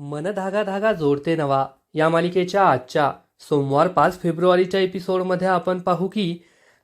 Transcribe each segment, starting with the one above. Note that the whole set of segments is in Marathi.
मन धागा धागा जोडते नवा. या मालिकेच्या आजच्या सोमवार पाच फेब्रुवारीच्या एपिसोडमध्ये आपण पाहू की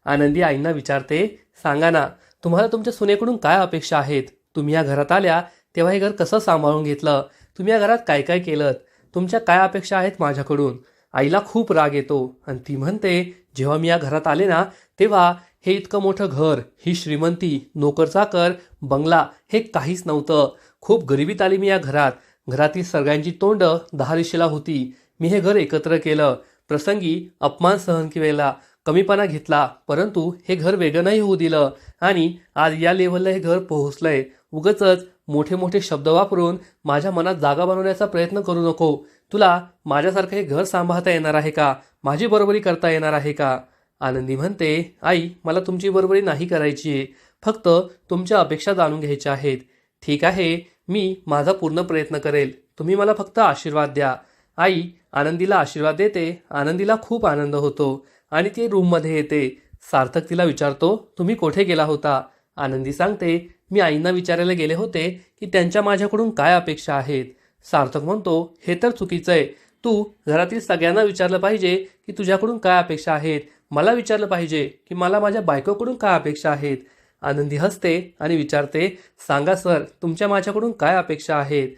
आनंदी आईंना विचारते सांगा ना तुम्हाला तुमच्या सुनेकडून काय अपेक्षा आहेत? तुम्ही या घरात आल्या तेव्हा हे घर कसं सांभाळून घेतलं? तुम्ही या घरात काय काय केलं तुमच्या काय अपेक्षा आहेत माझ्याकडून? आईला खूप राग येतो आणि ती म्हणते जेव्हा मी या घरात आले ना तेव्हा हे इतकं मोठं घर ही श्रीमंती नोकरचाकर बंगला हे काहीच नव्हतं. खूप गरिबीत आली मी या घरात. घरातील सगळ्यांची तोंड दहा दिशेला होती. मी हे घर एकत्र केलं. प्रसंगी अपमान सहन केला कमीपणा घेतला परंतु हे घर वेगळं नाही होऊ दिलं. आणि आज या लेवलला हे घर पोहोचलंय. उगच मोठे मोठे शब्द वापरून माझ्या मनात जागा बनवण्याचा प्रयत्न करू नको. तुला माझ्यासारखं हे घर सांभाळता येणार आहे का? माझी बरोबरी करता येणार आहे का? आनंदी म्हणते आई मला तुमची बरोबरी नाही करायची आहे. फक्त तुमच्या अपेक्षा जाणून घ्यायच्या आहेत. ठीक आहे मी माझा पूर्ण प्रयत्न करेल. तुम्ही मला फक्त आशीर्वाद द्या. आई आनंदीला आशीर्वाद देते आनंदीला खूप आनंद होतो आणि ती रूममध्ये येते. सार्थक तिला विचारतो तुम्ही कोठे गेला होता? आनंदी सांगते मी आईंना विचारायला गेले होते की त्यांच्या माझ्याकडून काय अपेक्षा आहेत. सार्थक म्हणतो हे तर चुकीचं आहे. तू घरातील सगळ्यांना विचारलं पाहिजे की तुझ्याकडून काय अपेक्षा आहेत? मला विचारलं पाहिजे की मला माझ्या बायकोकडून काय अपेक्षा आहेत? आनंदी हसते आणि विचारते सांगा सर तुमच्या माझ्याकडून काय अपेक्षा आहेत?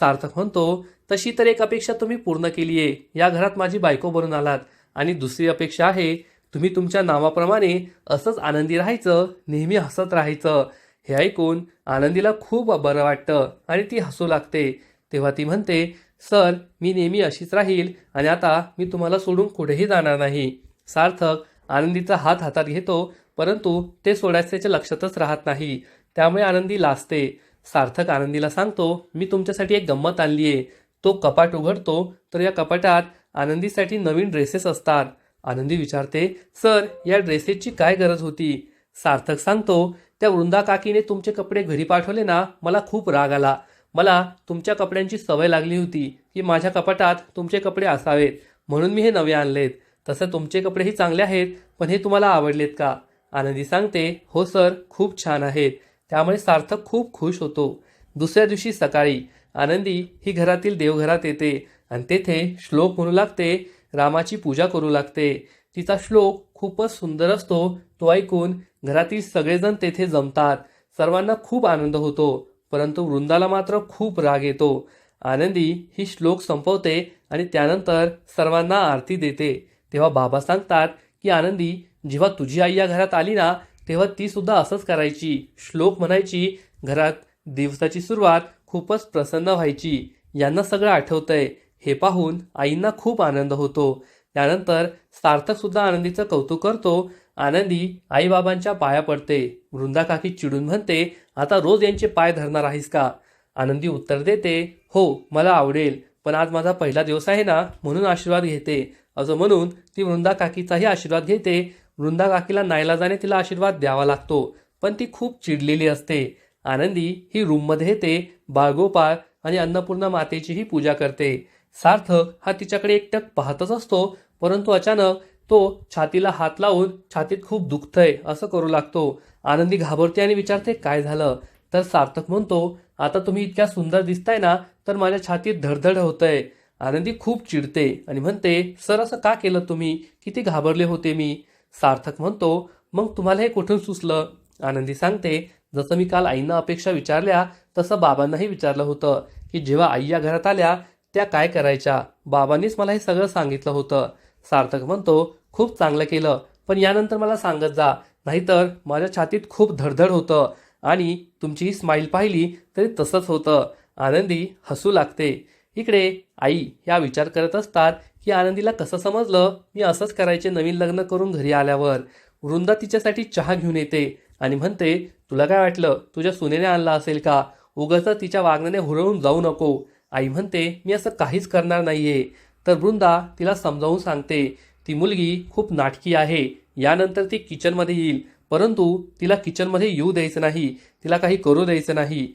सार्थक म्हणतो तशी तर एक अपेक्षा तुम्ही पूर्ण केली आहे या घरात माझी बायको बनून आलात. आणि दुसरी अपेक्षा आहे तुम्ही तुमच्या नावाप्रमाणे असंच आनंदी राहायचं नेहमी हसत राहायचं. हे ऐकून आनंदीला खूप बरं वाटतं आणि ती हसू लागते. तेव्हा ती म्हणते सर मी नेहमी अशीच राहील आणि आता मी तुम्हाला सोडून कुठेही जाणार नाही. सार्थक आनंदीचा हात हातात घेतो परंतु ते सोडायचे लक्षातच राहत नाही. त्यामुळे आनंदी लाजते. सार्थक आनंदीला सांगतो मी तुमच्यासाठी एक गंमत आणली आहे. तो कपाट उघडतो तर या कपाटात आनंदीसाठी नवीन ड्रेसेस असतात. आनंदी विचारते सर या ड्रेसेसची काय गरज होती? सार्थक सांगतो त्या वृंदा काकीने तुमचे कपडे घरी पाठवले ना मला खूप राग आला. मला तुमच्या कपड्यांची सवय लागली होती की माझ्या कपाटात तुमचे कपडे असावेत. म्हणून मी हे नवे आणलेत. तसं तुमचे कपडेही चांगले आहेत पण हे तुम्हाला आवडलेत का? आनंदी सांगते हो सर खूप छान आहेत. त्यामुळे सार्थक खूप खुश होतो. दुसऱ्या दिवशी सकाळी आनंदी ही घरातील देवघरात येते आणि तेथे श्लोक म्हणू लागते रामाची पूजा करू लागते. तिचा श्लोक खूपच सुंदर असतो तो ऐकून घरातील सगळेजण तेथे जमतात. सर्वांना खूप आनंद होतो परंतु वृंदाला मात्र खूप राग येतो. आनंदी ही श्लोक संपवते आणि त्यानंतर सर्वांना आरती देते. तेव्हा बाबा सांगतात की आनंदी जेव्हा तुझी आई या घरात आली ना तेव्हा ती सुद्धा असंच करायची. श्लोक म्हणायची घरात दिवसाची सुरुवात खूपच प्रसन्न व्हायची. यांना सगळं आठवतंय. हे पाहून आईंना खूप आनंद होतो. त्यानंतर सार्थक सुद्धा आनंदीचं कौतुक करतो. आनंदी आईबाबांच्या पाया पडते. वृंदा काकी चिडून म्हणते आता रोज यांचे पाय धरणार आहेस का? आनंदी उत्तर देते हो मला आवडेल. पण आज माझा पहिला दिवस आहे ना म्हणून आशीर्वाद घेते. असं म्हणून ती वृंदा काकीचाही आशीर्वाद घेते. वृंदा काकीला नाईलाजाने तिला आशीर्वाद द्यावा लागतो. पण ती खूप चिडलेली असते. आनंदी ही रूममध्ये येते बाळगोपाळ आणि अन्नपूर्णा मातेचीही पूजा करते. सार्थक हा तिच्याकडे एकटक पाहतच असतो परंतु अचानक तो छातीला हात लावून छातीत खूप दुखतंय असं करू लागतो. आनंदी घाबरते आणि विचारते काय झालं? तर सार्थक म्हणतो आता तुम्ही इतक्या सुंदर दिसताय ना तर माझ्या छातीत धडधड होतंय. आनंदी खूप चिडते आणि म्हणते सर असं का केलं तुम्ही? किती घाबरले होते मी. सार्थक म्हणतो मग तुम्हाला हे कुठून सुचलं? आनंदी सांगते जसं मी काल आईंना अपेक्षा विचारल्या तसं बाबांनाही विचारलं होतं की जेव्हा आई या घरात आल्या त्या काय करायच्या? बाबांनीच मला हे सगळं सांगितलं होतं. सार्थक म्हणतो खूप चांगलं केलं पण यानंतर मला सांगत जा नाहीतर माझ्या छातीत खूप धडधड होतं आणि तुमची ही स्माईल पाहिली तरी तसंच होतं. आनंदी हसू लागते. इकडे आई या विचार करत असतात की आनंदीला कसं समजलं? मी असंच करायचे नवीन लग्न करून घरी आल्यावर. वृंदा तिच्यासाठी चहा घेऊन येते आणि म्हणते तुला काय वाटलं? तुझ्या सुनेने आणला असेल का? उगाच तिच्या वागण्याने हुरळून जाऊ नको. आई म्हणते मी असं काहीच करणार नाहीये. तर वृंदा तिला समजावून सांगते ती मुलगी खूप नाटकी आहे. यानंतर ती किचनमध्ये येईल. परंतु तिला किचनमध्ये येऊ द्यायचं नाही. तिला काही करू द्यायचं नाही.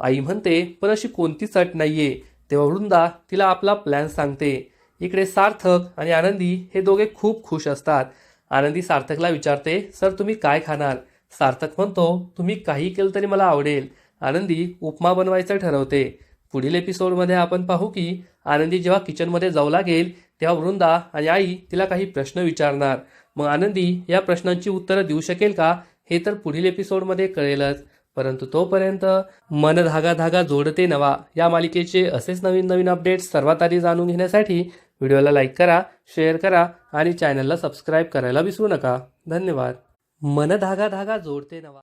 आई म्हणते पण अशी कोणतीच अट नाहीये. तेव्हा वृंदा तिला आपला प्लॅन सांगते. इकडे सार्थक आणि आनंदी हे दोघे खूप खुश असतात. आनंदी सार्थकला विचारते सर तुम्ही काय खाणार? सार्थक म्हणतो तुम्ही काही केलं तरी मला आवडेल. आनंदी उपमा बनवायचं ठरवते. पुढील एपिसोडमध्ये आपण पाहू की आनंदी जेव्हा किचनमध्ये जाऊ लागेल तेव्हा वृंदा आणि आई तिला काही प्रश्न विचारणार. मग आनंदी या प्रश्नांची उत्तरं देऊ शकेल का हे तर पुढील एपिसोडमध्ये कळेलच. परंतु तोपर्यंत मन धागा धागा जोडते नवा. या मालिकेचे असेच नवीन नवीन अपडेट्स सर्वात आधी जाणून घेण्यासाठी व्हिडिओला लाईक करा शेअर करा आणि चॅनलला सबस्क्राईब करायला विसरू नका. धन्यवाद. मन धागा धागा जोडते नवा.